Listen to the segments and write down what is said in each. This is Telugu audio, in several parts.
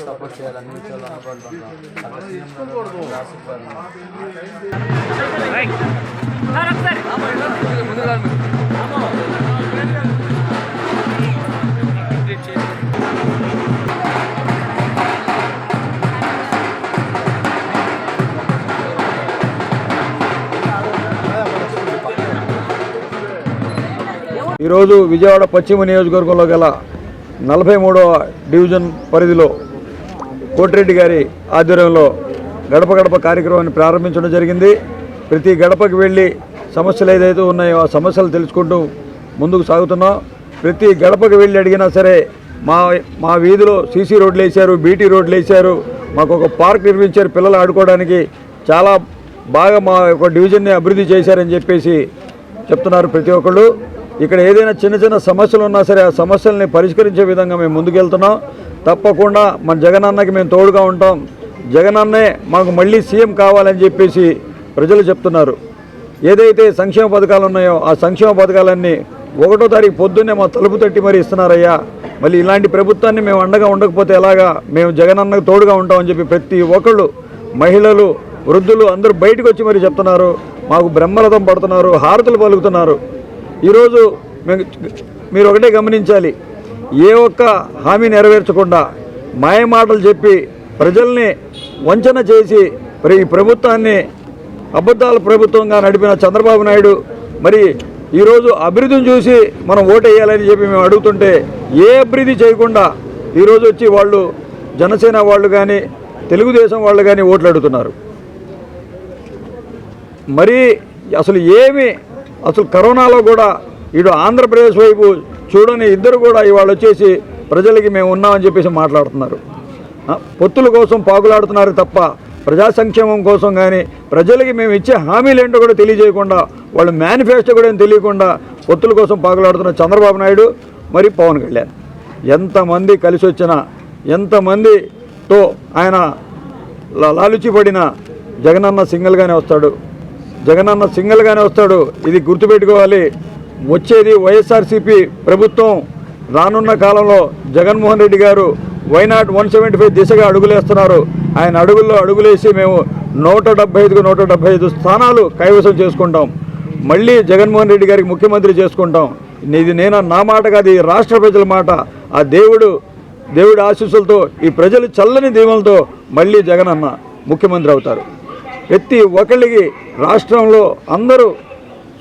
సపోర్ట్ చేయాలని అన్ని విషయాలు అందుబాటులో ఉంటాం ఈరోజు విజయవాడ పశ్చిమ నియోజకవర్గంలో గల నలభై మూడవ డివిజన్ పరిధిలో కోటిరెడ్డి గారి ఆధ్వర్యంలో గడప గడప కార్యక్రమాన్ని ప్రారంభించడం జరిగింది. ప్రతి గడపకి వెళ్ళి సమస్యలు ఏదైతే ఉన్నాయో ఆ సమస్యలు తెలుసుకుంటూ ముందుకు సాగుతున్నాం. ప్రతి గడపకి వెళ్ళి అడిగినా సరే మా మా వీధిలో సీసీ రోడ్లు వేశారు బీటీ రోడ్లు వేశారు మాకు ఒక పార్క్ నిర్మించారు పిల్లలు ఆడుకోవడానికి చాలా బాగా మా యొక్క డివిజన్ని అభివృద్ధి చేశారని చెప్పేసి చెప్తున్నారు ప్రతి ఒక్కళ్ళు. ఇక్కడ ఏదైనా చిన్న చిన్న సమస్యలు ఉన్నా సరే ఆ సమస్యల్ని పరిష్కరించే విధంగా మేము ముందుకెళ్తున్నాం. తప్పకుండా మన జగనన్నకి మేము తోడుగా ఉంటాం. జగనన్నే మాకు మళ్ళీ సీఎం కావాలని చెప్పేసి ప్రజలు చెప్తున్నారు. ఏదైతే సంక్షేమ పథకాలు ఉన్నాయో ఆ సంక్షేమ పథకాలన్నీ ఒకటో తారీఖు పొద్దున్నే మా తలుపు తట్టి మరి ఇస్తున్నారయ్యా. మళ్ళీ ఇలాంటి ప్రభుత్వాన్ని మేము అండగా ఉండకపోతే ఎలాగా మేము జగనన్నకు తోడుగా ఉంటామని చెప్పి ప్రతి ఒక్కళ్ళు మహిళలు వృద్ధులు అందరూ బయటకు వచ్చి మరి చెప్తున్నారు. మాకు బ్రహ్మరథం పడుతున్నారు హారతులు పలుకుతున్నారు. ఈరోజు మేము మీరు ఒకటే గమనించాలి. ఏ ఒక్క హామీ నెరవేర్చకుండా మాయమాటలు చెప్పి ప్రజల్ని వంచన చేసి మరి ఈ ప్రభుత్వాన్ని అబద్ధాల ప్రభుత్వంగా నడిపిన చంద్రబాబు నాయుడు మరి ఈరోజు అభివృద్ధిని చూసి మనం ఓటేయాలని చెప్పి మేము అడుగుతుంటే ఏ అభివృద్ధి చేయకుండా ఈరోజు వచ్చి వాళ్ళు జనసేన వాళ్ళు కానీ తెలుగుదేశం వాళ్ళు కానీ ఓట్లు అడుగుతున్నారు మరి అసలు ఏమి అసలు కరోనాలో కూడా ఇటు ఆంధ్రప్రదేశ్ వైపు చూడని ఇద్దరు కూడా ఇవాళ వచ్చేసి ప్రజలకి మేము ఉన్నామని చెప్పేసి మాట్లాడుతున్నారు. పొత్తుల కోసం పాకులాడుతున్నారు తప్ప ప్రజా సంక్షేమం కోసం కానీ ప్రజలకి మేము ఇచ్చే హామీలు ఏంటో కూడా తెలియజేయకుండా వాళ్ళ మేనిఫెస్టో కూడా ఏం తెలియకుండా పొత్తుల కోసం పాకులాడుతున్న చంద్రబాబు నాయుడు మరి పవన్ కళ్యాణ్. ఎంతమంది కలిసి వచ్చినా ఎంతమందితో ఆయన లాలుచిపడిన జగనన్న సింగిల్గానే వస్తాడు. జగనన్న సింగిల్గానే వస్తాడు. ఇది గుర్తుపెట్టుకోవాలి. వచ్చేది వైఎస్ఆర్సీపీ ప్రభుత్వం. రానున్న కాలంలో జగన్మోహన్ రెడ్డి గారు వైనాట్ వన్ సెవెంటీ ఫైవ్ దిశగా అడుగులేస్తున్నారు. ఆయన అడుగుల్లో అడుగులేసి మేము నూట డెబ్బై ఐదుకు నూట డెబ్బై ఐదు స్థానాలు కైవసం చేసుకుంటాం. మళ్ళీ జగన్మోహన్ రెడ్డి గారికి ముఖ్యమంత్రి చేసుకుంటాం. ఇది నేను నా మాట కాదు ఈ రాష్ట్ర ప్రజల మాట. ఆ దేవుడు దేవుడి ఆశీస్సులతో ఈ ప్రజలు చల్లని దీవులతో మళ్ళీ జగన్ అన్న ముఖ్యమంత్రి అవుతారు. ప్రతి ఒక్కళ్ళకి రాష్ట్రంలో అందరూ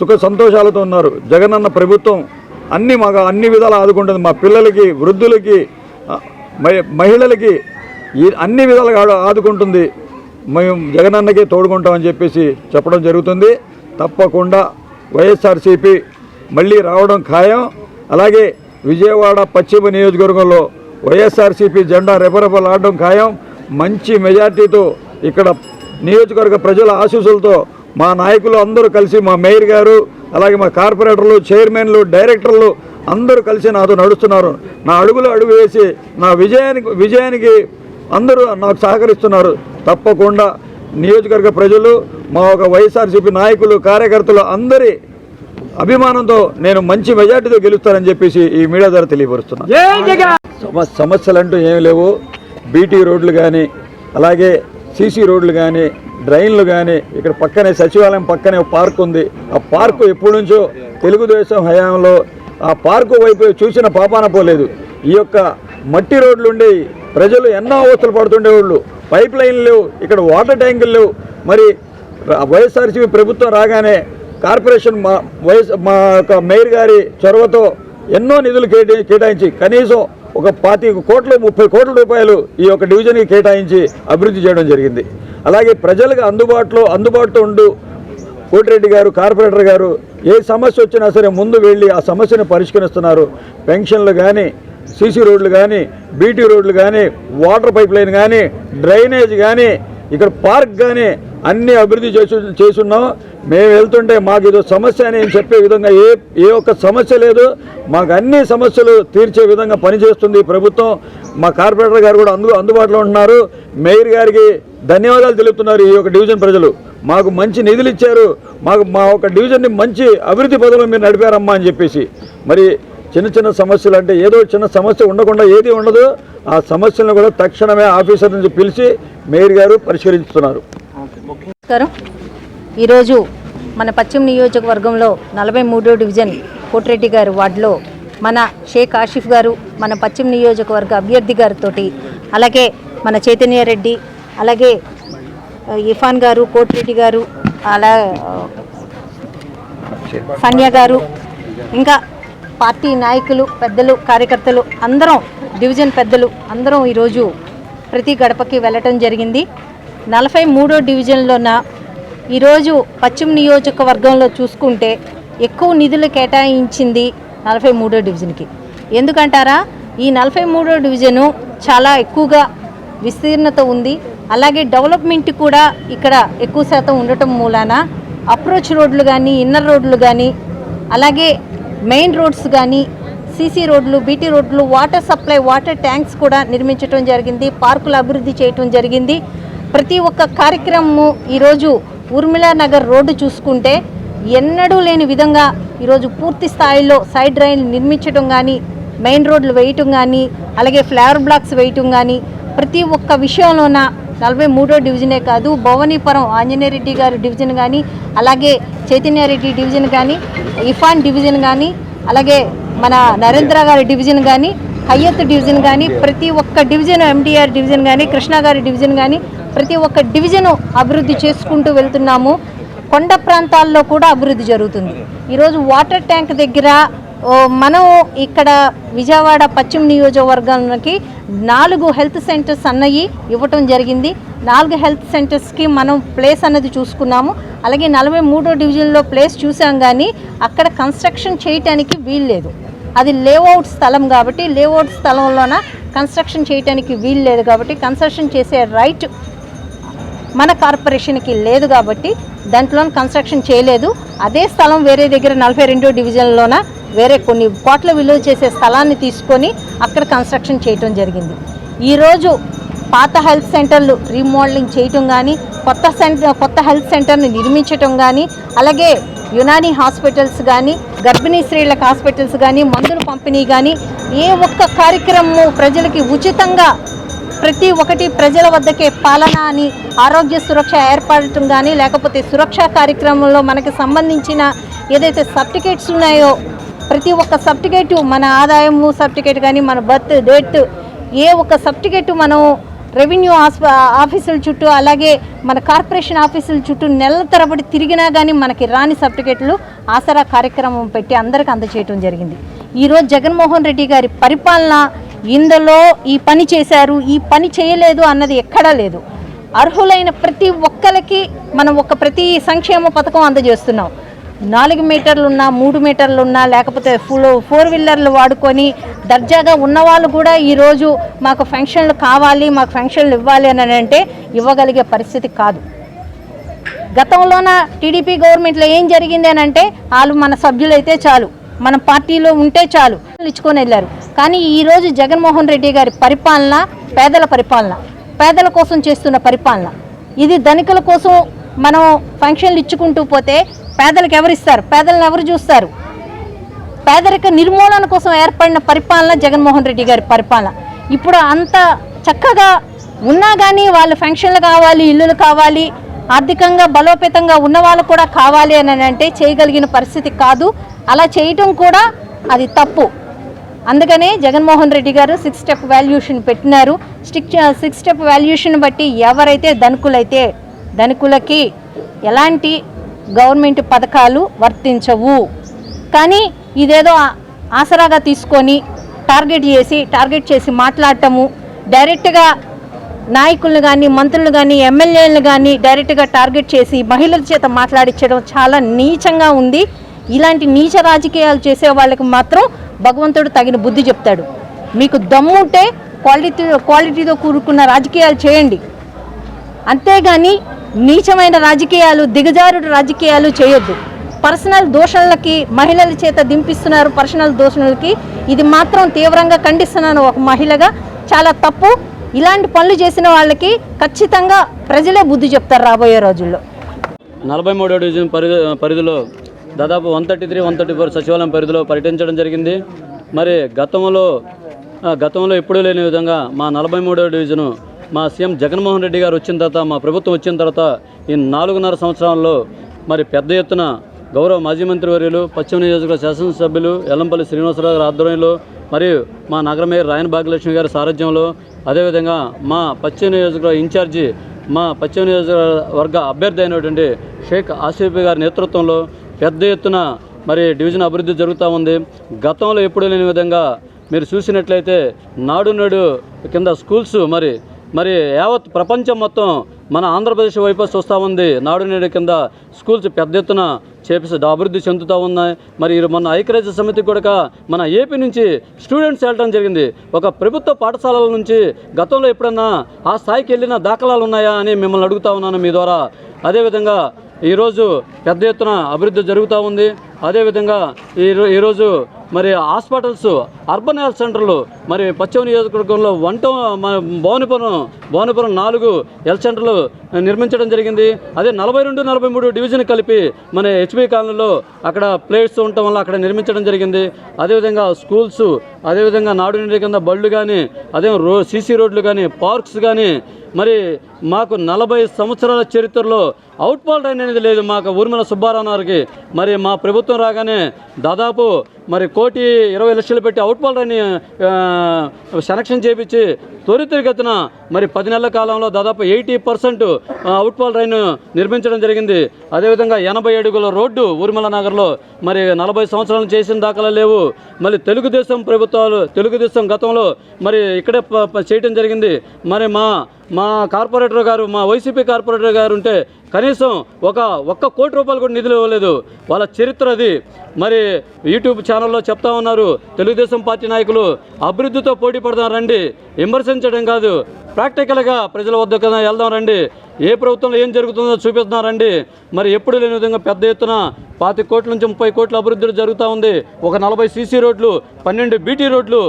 సుఖ సంతోషాలతో ఉన్నారు. జగనన్న ప్రభుత్వం అన్ని మాకు అన్ని విధాలు ఆదుకుంటుంది. మా పిల్లలకి వృద్ధులకి మహిళలకి ఈ అన్ని విధాలుగా ఆదుకుంటుంది. మేము జగనన్నకే తోడుకుంటామని చెప్పేసి చెప్పడం జరుగుతుంది. తప్పకుండా వైఎస్ఆర్సీపీ మళ్ళీ రావడం ఖాయం. అలాగే విజయవాడ పశ్చిమ నియోజకవర్గంలో వైఎస్ఆర్సీపీ జెండా రెపరెపలాడడం ఖాయం. మంచి మెజార్టీతో ఇక్కడ నియోజకవర్గ ప్రజల ఆశీస్సులతో మా నాయకులు అందరూ కలిసి మా మేయర్ గారు అలాగే మా కార్పొరేటర్లు చైర్మన్లు డైరెక్టర్లు అందరూ కలిసి నాతో నడుస్తున్నారు. నా అడుగులు అడుగు వేసి నా విజయానికి విజయానికి అందరూ నాకు సహకరిస్తున్నారు. తప్పకుండా నియోజకవర్గ ప్రజలు మా ఒక వైఎస్ఆర్సీపీ నాయకులు కార్యకర్తలు అందరి అభిమానంతో నేను మంచి మెజార్టీతో గెలుస్తానని చెప్పేసి ఈ మీడియా ద్వారా తెలియపరుస్తున్నాను సమ సమస్యలు అంటూ ఏమి లేవు. బీటీ రోడ్లు కానీ అలాగే సీసీ రోడ్లు కానీ డ్రైన్లు కానీ ఇక్కడ పక్కనే సచివాలయం పక్కనే ఒక పార్క్ ఉంది. ఆ పార్కు ఎప్పటి నుంచో తెలుగుదేశం హయాంలో ఆ పార్కు వైపు చూసిన పాపాన పోలేదు. ఈ యొక్క మట్టి రోడ్లు ఉండి ప్రజలు ఎన్నో అవస్థలు పడుతుండేవాళ్ళు పైప్ లైన్లు లేవు ఇక్కడ వాటర్ ట్యాంకులు లేవు. మరి వైఎస్ఆర్సీపీ ప్రభుత్వం రాగానే కార్పొరేషన్ మా వైఎస్ మా యొక్క మేయర్ గారి చొరవతో ఎన్నో నిధులు కేటా కేటాయించి కనీసం ఒక పాతిక కోట్లు ముప్పై కోట్ల రూపాయలు ఈ యొక్క డివిజన్కి కేటాయించి అభివృద్ధి చేయడం జరిగింది. అలాగే ప్రజలకు అందుబాటులో అందుబాటులో ఉండు. కోటిరెడ్డి గారు కార్పొరేటర్ గారు ఏ సమస్య వచ్చినా సరే ముందు వెళ్ళి ఆ సమస్యను పరిష్కరిస్తున్నారు. పెన్షన్లు కానీ సీసీ రోడ్లు కానీ బీటీ రోడ్లు కానీ వాటర్ పైప్ లైన్ కానీ డ్రైనేజ్ కానీ ఇక్కడ పార్క్ కానీ అన్ని అభివృద్ధి చేసు చేస్తున్నాం. మేము వెళ్తుంటే మాకు ఏదో సమస్య అని చెప్పే విధంగా ఏ ఏ ఒక్క సమస్య లేదు. మాకు అన్ని సమస్యలు తీర్చే విధంగా పనిచేస్తుంది ప్రభుత్వం. మా కార్పొరేటర్ గారు కూడా అందు అందుబాటులో ఉంటున్నారు. మేయర్ గారికి ధన్యవాదాలు తెలుపుతున్నారు ఈ యొక్క డివిజన్ ప్రజలు. మాకు మంచి నిధులు ఇచ్చారు. మాకు మా ఒక డివిజన్ని మంచి అభివృద్ధి పదవులు మీరు నడిపారమ్మా అని చెప్పేసి. మరి చిన్న చిన్న సమస్యలు అంటే ఏదో చిన్న సమస్య ఉండకుండా ఏది ఉండదు. ఆ సమస్యలను కూడా తక్షణమే ఆఫీసర్ నుంచి పిలిచి మేయర్ గారు పరిష్కరిస్తున్నారు నమస్కారం. ఈరోజు మన పశ్చిమ నియోజకవర్గంలో నలభై మూడో డివిజన్ కోటిరెడ్డి గారి వార్డులో మన షేక్ ఆషిఫ్ గారు మన పశ్చిమ నియోజకవర్గ అభ్యర్థి గారితో అలాగే మన చైతన్య రెడ్డి అలాగే ఇఫాన్ గారు కోటిరెడ్డి గారు అలా ఆ, ఫన్య గారు ఇంకా పార్టీ నాయకులు పెద్దలు కార్యకర్తలు అందరం డివిజన్ పెద్దలు అందరం ఈరోజు ప్రతి గడపకి వెళ్ళటం జరిగింది. నలభై మూడో డివిజన్లోన ఈరోజు పశ్చిమ నియోజకవర్గంలో చూసుకుంటే ఎక్కువ నిధులు కేటాయించింది నలభై మూడో డివిజన్కి. ఎందుకంటారా? ఈ నలభై మూడో డివిజను చాలా ఎక్కువగా విస్తీర్ణత ఉంది. అలాగే డెవలప్మెంట్ కూడా ఇక్కడ ఎక్కువ శాతం ఉండటం మూలాన అప్రోచ్ రోడ్లు కానీ ఇన్నర్ రోడ్లు కానీ అలాగే మెయిన్ రోడ్స్ కానీ సీసీ రోడ్లు బీటీ రోడ్లు వాటర్ సప్లై వాటర్ ట్యాంక్స్ కూడా నిర్మించడం జరిగింది. పార్కులు అభివృద్ధి చేయటం జరిగింది. ప్రతి ఒక్క కార్యక్రమము ఈరోజు ఊర్మిళా నగర్ రోడ్డు చూసుకుంటే ఎన్నడూ లేని విధంగా ఈరోజు పూర్తి స్థాయిలో సైడ్ డ్రైన్ నిర్మించడం కానీ మెయిన్ రోడ్లు వేయటం కానీ అలాగే ఫ్లవర్ బ్లాక్స్ వేయటం కానీ ప్రతి ఒక్క విషయంలోన నలభై మూడో డివిజనే కాదు భవానీపురం ఆంజనేయరెడ్డి గారి డివిజన్ కానీ అలాగే చైతన్యారెడ్డి డివిజన్ కానీ ఇఫాన్ డివిజన్ కానీ అలాగే మన నరేంద్ర గారి డివిజన్ కానీ హయ్యత్ డివిజన్ కానీ ప్రతి ఒక్క డివిజన్ ఎండిఆర్ డివిజన్ కానీ కృష్ణ గారి డివిజన్ కానీ ప్రతి ఒక్క డివిజను అభివృద్ధి చేసుకుంటూ వెళ్తున్నాము. కొండ ప్రాంతాల్లో కూడా అభివృద్ధి జరుగుతుంది. ఈరోజు వాటర్ ట్యాంక్ దగ్గర మనం ఇక్కడ విజయవాడ పశ్చిమ నియోజకవర్గానికి నాలుగు హెల్త్ సెంటర్స్ అన్నవి ఇవ్వటం జరిగింది. నాలుగు హెల్త్ సెంటర్స్కి మనం ప్లేస్ అన్నది చూసుకున్నాము. అలాగే నలభై మూడో డివిజన్లో ప్లేస్ చూసాం కానీ అక్కడ కన్స్ట్రక్షన్ చేయటానికి వీల్లేదు అది లేఅవుట్ స్థలం కాబట్టి లేఅవుట్ స్థలంలోన కన్స్ట్రక్షన్ చేయటానికి వీలు లేదు కాబట్టి కన్స్ట్రక్షన్ చేసే రైట్ మన కార్పొరేషన్కి లేదు కాబట్టి దాంట్లో కన్స్ట్రక్షన్ చేయలేదు. అదే స్థలం వేరే దగ్గర నలభై రెండో డివిజన్లోన వేరే కొన్ని కోట్ల విలువ చేసే స్థలాన్ని తీసుకొని అక్కడ కన్స్ట్రక్షన్ చేయటం జరిగింది. ఈరోజు పాత హెల్త్ సెంటర్లు రీమోడలింగ్ చేయటం కానీ కొత్త సెంటర్ కొత్త హెల్త్ సెంటర్ని నిర్మించటం కానీ అలాగే యునాని హాస్పిటల్స్ కానీ గర్భిణీ స్త్రీలకు హాస్పిటల్స్ కానీ మందులు పంపిణీ కానీ ఏ ఒక్క కార్యక్రమము ప్రజలకి ఉచితంగా ప్రతి ఒక్కటి ప్రజల వద్దకే పాలన అని ఆరోగ్య సురక్ష ఏర్పడటం కానీ లేకపోతే సురక్షా కార్యక్రమంలో మనకి సంబంధించిన ఏదైతే సర్టిఫికేట్స్ ఉన్నాయో ప్రతి ఒక్క సర్టిఫికేటు మన ఆదాయము సర్టిఫికేట్ కానీ మన బర్త్ డేట్ ఏ ఒక్క సర్టిఫికేట్ మనం రెవెన్యూ ఆస్ప ఆఫీసుల చుట్టూ అలాగే మన కార్పొరేషన్ ఆఫీసుల చుట్టూ నెలల తరబడి తిరిగినా కానీ మనకి రాని సర్టిఫికేట్లు ఆసరా కార్యక్రమం పెట్టి అందరికి అందచేయటం జరిగింది. ఈరోజు జగన్మోహన్ రెడ్డి గారి పరిపాలన ఇందులో ఈ పని చేశారు ఈ పని చేయలేదు అన్నది ఎక్కడా లేదు. అర్హులైన ప్రతి ఒక్కరికి మనం ఒక ప్రతి సంక్షేమ పథకం అందజేస్తున్నాం. నాలుగు మీటర్లున్నా మూడు మీటర్లు ఉన్నా లేకపోతే ఫుల్ ఫోర్ వీలర్లు వాడుకొని దర్జాగా ఉన్నవాళ్ళు కూడా ఈరోజు మాకు ఫంక్షన్లు కావాలి మాకు ఫంక్షన్లు ఇవ్వాలి అని అంటే ఇవ్వగలిగే పరిస్థితి కాదు. గతంలోన టీడీపీ గవర్నమెంట్లో ఏం జరిగింది అని అంటే వాళ్ళు మన సభ్యులైతే చాలు మన పార్టీలో ఉంటే చాలు ఇచ్చుకొని వెళ్ళారు. కానీ ఈరోజు జగన్మోహన్ రెడ్డి గారి పరిపాలన పేదల పరిపాలన పేదల కోసం చేస్తున్న పరిపాలన. ఇది ధనికుల కోసం మనం ఫంక్షన్లు ఇచ్చుకుంటూ పోతే పేదలకు ఎవరిస్తారు పేదలను ఎవరు చూస్తారు? పేదరిక నిర్మూలన కోసం ఏర్పడిన పరిపాలన జగన్మోహన్ రెడ్డి గారి పరిపాలన. ఇప్పుడు అంత చక్కగా ఉన్నా కానీ వాళ్ళు ఫంక్షన్లు కావాలి ఇల్లులు కావాలి ఆర్థికంగా బలోపేతంగా ఉన్న వాళ్ళు కూడా కావాలి అని అంటే చేయగలిగిన పరిస్థితి కాదు. అలా చేయటం కూడా అది తప్పు. అందుకనే జగన్మోహన్ రెడ్డి గారు సిక్స్ స్టెప్ వాల్యూషన్ పెట్టినారు. స్టిక్ సిక్స్ స్టెప్ వాల్యూషన్ బట్టి ఎవరైతే ధనికులైతే ధనికులకి ఎలాంటి గవర్నమెంట్ పథకాలు వర్తించవు. కానీ ఇదేదో ఆసరాగా తీసుకొని టార్గెట్ చేసి టార్గెట్ చేసి మాట్లాడటము డైరెక్ట్గా నాయకులను కానీ మంత్రులు కానీ ఎమ్మెల్యేలను కానీ డైరెక్ట్గా టార్గెట్ చేసి మహిళల చేత మాట్లాడించడం చాలా నీచంగా ఉంది. ఇలాంటి నీచ రాజకీయాలు చేసే వాళ్ళకి మాత్రం భగవంతుడు తగిన బుద్ధి చెప్తాడు. మీకు దమ్ముంటే క్వాలిటీ క్వాలిటీతో కూడుకున్న రాజకీయాలు చేయండి. అంతేగాని నీచమైన రాజకీయాలు దిగజారుడు రాజకీయాలు చేయొద్దు. పర్సనల్ దోషణలకి మహిళల చేత దింపిస్తున్నారు పర్సనల్ దోషణలకి ఇది మాత్రం తీవ్రంగా ఖండిస్తున్నాను ఒక మహిళగా. చాలా తప్పు. ఇలాంటి పనులు చేసిన వాళ్ళకి ఖచ్చితంగా ప్రజలే బుద్ధి చెప్తారు రాబోయే రోజుల్లో. నలభై మూడో డివిజన్ పరిధి పరిధిలో దాదాపు one thirty three one thirty four సచివాలయం పరిధిలో పర్యటించడం జరిగింది. మరి గతంలో గతంలో ఎప్పుడూ లేని విధంగా మా నలభై మూడో డివిజను మా సీఎం జగన్మోహన్ రెడ్డి గారు వచ్చిన తర్వాత మా ప్రభుత్వం వచ్చిన తర్వాత ఈ నాలుగున్నర సంవత్సరాల్లో మరి పెద్ద ఎత్తున గౌరవ మాజీ మంత్రివర్యులు పశ్చిమ నియోజకవర్గ శాసనసభ్యులు ఎల్లంపల్లి శ్రీనివాసరావు గారి ఆధ్వర్యంలో మరియు మా నగర మేయర్ రాయన భాగ్యలక్ష్మి గారి సారథ్యంలో అదేవిధంగా మా పశ్చిమ నియోజకవర్గ ఇన్ఛార్జి మా పశ్చిమ నియోజకవర్గ అభ్యర్థి అయినటువంటి షేక్ ఆసిఫ్ గారి నేతృత్వంలో పెద్ద ఎత్తున మరి డివిజన్ అభివృద్ధి జరుగుతూ ఉంది. గతంలో ఎప్పుడూ లేని విధంగా మీరు చూసినట్లయితే నాడు నేడు కింద స్కూల్స్ మరి మరి యావత్ ప్రపంచం మొత్తం మన ఆంధ్రప్రదేశ్ వైపు చూస్తూ ఉంది. నాడు నేడు కింద స్కూల్స్ పెద్ద ఎత్తున చేపి అభివృద్ధి చెందుతూ ఉన్నాయి. మరి మన ఐక్యరాజ్య సమితి కూడా మన ఏపీ నుంచి స్టూడెంట్స్ వెళ్ళడం జరిగింది. ఒక ప్రభుత్వ పాఠశాలల నుంచి గతంలో ఎప్పుడన్నా ఆ స్థాయికి వెళ్ళిన దాఖలాలు ఉన్నాయా అని మిమ్మల్ని అడుగుతా ఉన్నాను మీ ద్వారా. అదేవిధంగా ఈరోజు పెద్ద ఎత్తున అభివృద్ధి జరుగుతూ ఉంది. అదేవిధంగా ఈరో ఈరోజు మరి హాస్పిటల్స్ అర్బన్ హెల్త్ సెంటర్లు మరి పశ్చిమ నియోజకవర్గంలో వంట భువనపురం భువనపురం నాలుగు హెల్త్ సెంటర్లు నిర్మించడం జరిగింది. అదే నలభై రెండు నలభై మూడు డివిజన్ కలిపి మన హెచ్బీ కాలనీలో అక్కడ ప్లేట్స్ ఉండటం వల్ల అక్కడ నిర్మించడం జరిగింది. అదేవిధంగా స్కూల్స్ అదేవిధంగా నాడు నీటి కింద బళ్ళు కానీ అదే రో సీసీ రోడ్లు కానీ పార్క్స్ కానీ మరి మాకు నలభై సంవత్సరాల చరిత్రలో అవుట్ఫాల్ రైన్ అనేది లేదు మాకు ఊర్మిళ సుబ్బారావు గారికి మరి మా ప్రభుత్వం రాగానే దాదాపు మరి కోటి ఇరవై లక్షలు పెట్టి అవుట్ రైన్ సెలక్షన్ చేపించి త్వరితగతిన మరి పది నెలల కాలంలో దాదాపు eighty percent outfall drain నిర్మించడం జరిగింది. అదేవిధంగా ఎనభై అడుగుల రోడ్డు ఊర్మిళ నగర్లో మరి నలభై సంవత్సరాలు చేసిన దాఖలా లేవు. మరి తెలుగుదేశం ప్రభుత్వాలు తెలుగుదేశం గతంలో మరి ఇక్కడే ప- చేయటం జరిగింది. మరి మా మా కార్పొరేటర్ గారు మా వైసీపీ కార్పొరేటర్ గారు ఉంటే కనీసం ఒక ఒక్క కోటి రూపాయలు కూడా నిధులు ఇవ్వలేదు. వాళ్ళ చరిత్ర అది. మరి యూట్యూబ్ ఛానల్లో చెప్తా ఉన్నారు తెలుగుదేశం పార్టీ నాయకులు అభివృద్ధితో పోటీ పడదాం రండి విమర్శించడం కాదు ప్రాక్టికల్గా ప్రజల వద్దకు వెళ్దాం రండి. ఏ ప్రభుత్వంలో ఏం జరుగుతుందో చూపిస్తున్నారండి. మరి ఎప్పుడు లేని విధంగా పెద్ద ఎత్తున పాతి కోట్ల నుంచి ముప్పై కోట్ల అభివృద్ధి జరుగుతూ ఉంది. ఒక నలభై సీసీ రోడ్లు పన్నెండు బీటీ రోడ్లు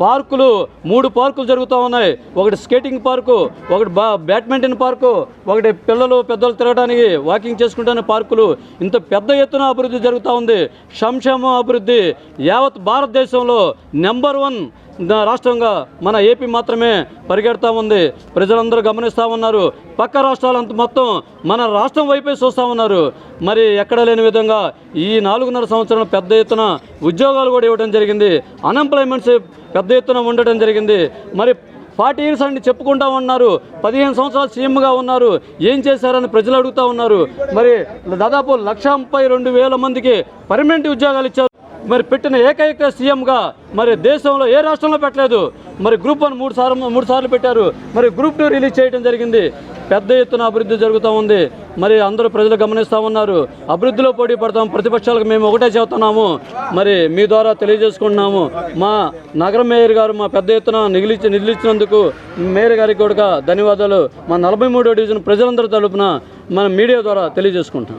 పార్కులు మూడు పార్కులు జరుగుతూ ఉన్నాయి. ఒకటి స్కేటింగ్ పార్కు ఒకటి బా బ్యాడ్మింటన్ పార్కు ఒకటి పిల్లలు పెద్దలు తిరగడానికి వాకింగ్ చేసుకుంటానే పార్కులు. ఇంత పెద్ద ఎత్తున అభివృద్ధి జరుగుతూ ఉంది. సంక్షేమ అభివృద్ధి యావత్ భారతదేశంలో నెంబర్ వన్ రాష్ట్రంగా మన ఏపీ మాత్రమే పరిగెడతా ఉంది ప్రజలందరూ గమనిస్తూ ఉన్నారు. పక్క రాష్ట్రాలంతా మొత్తం మన రాష్ట్రం వైపే చూస్తూ ఉన్నారు. మరి ఎక్కడ లేని విధంగా ఈ నాలుగున్నర సంవత్సరం పెద్ద ఎత్తున ఉద్యోగాలు కూడా ఇవ్వడం జరిగింది. అన్ఎంప్లాయ్మెంట్స్ పెద్ద ఎత్తున ఉండటం జరిగింది. మరి ఫార్టీ ఇయర్స్ అని చెప్పుకుంటా ఉన్నారు. పదిహేను సంవత్సరాలు సీఎంగా ఉన్నారు. ఏం చేశారని ప్రజలు అడుగుతూ ఉన్నారు. మరి దాదాపు లక్ష ముప్పై రెండు వేల మందికి పర్మనెంట్ ఉద్యోగాలు ఇచ్చారు. మరి పెట్టిన ఏకైక సీఎంగా మరి దేశంలో ఏ రాష్ట్రంలో పెట్టలేదు? మరి గ్రూప్ వన్ మూడు సార్లు మూడు సార్లు పెట్టారు. మరి గ్రూప్ టూ రిలీజ్ చేయడం జరిగింది. పెద్ద ఎత్తున అభివృద్ధి జరుగుతూ ఉంది. మరి అందరూ ప్రజలు గమనిస్తూ ఉన్నారు. అభివృద్ధిలో పోటీ పడతాం. ప్రతిపక్షాలకు మేము ఒకటే చెబుతున్నాము. మరి మీ ద్వారా తెలియజేసుకుంటున్నాము. మా నగర మేయర్ గారు మా పెద్ద ఎత్తున నిగిలిచ్చి నిధులిచ్చినందుకు మేయర్ గారికి కూడా ధన్యవాదాలు. మా నలభై మూడో డివిజన్ ప్రజలందరూ తరపున మన మీడియా ద్వారా తెలియజేసుకుంటాం